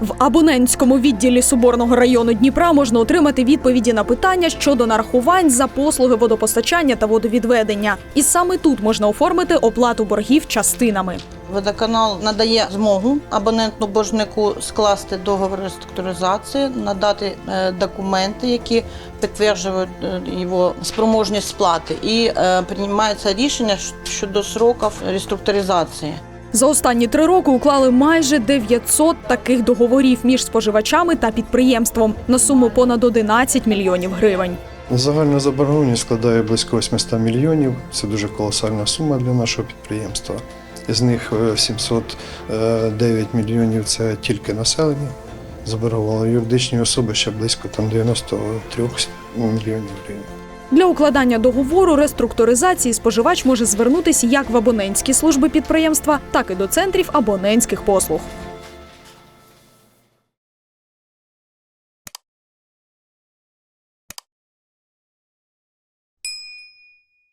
В абонентському відділі Соборного району Дніпра можна отримати відповіді на питання щодо нарахувань за послуги водопостачання та водовідведення. І саме тут можна оформити оплату боргів частинами. Водоканал надає змогу абоненту боржнику скласти договір реструктуризації, надати е, документи, які підтверджують е, його спроможність сплати, і е, приймається рішення щодо сроків реструктуризації. За останні три роки уклали майже 900 таких договорів між споживачами та підприємством на суму понад 11 мільйонів гривень. Загальна заборгованість складає близько 800 мільйонів. Це дуже колосальна сума для нашого підприємства. З них е, 709 мільйонів це тільки населення. Заборгувало юридичні особи ще близько там 93 мільйонів гривень. Для укладання договору реструктуризації споживач може звернутися як в абонентські служби підприємства, так і до центрів абонентських послуг.